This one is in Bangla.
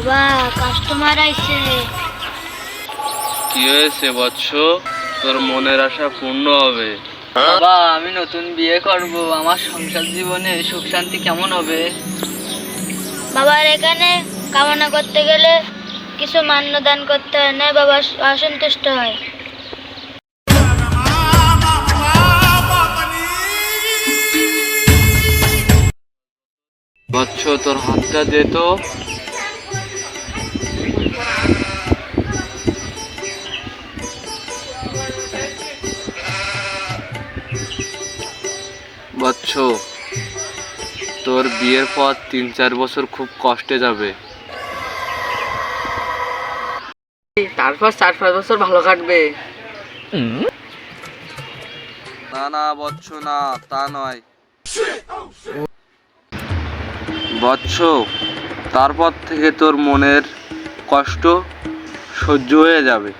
বাবা কাস্টমার আইছে। কি হয়েছে বৎস? তোর মনের আশা পূর্ণ হবে। বাবা আমি নতুন বিয়ে করব। আমার সংসার জীবনে সুখ শান্তি কেমন হবে? বাবার এখানে কামনা করতে গেলে কিছু মান্য দান করতে হয় না বাবা অসন্তুষ্ট হয়? বৎস তোর হাতটা দে তো। বৎস তোর বিয়ের পর তিন চার বছর খুব কষ্টে যাবে। তারপর চার পাঁচ বছর ভালো কাটবে। না না বৎস না তা নয়। বৎস তারপর থেকে তোর মনের কষ্ট সহ্য হয়ে যাবে।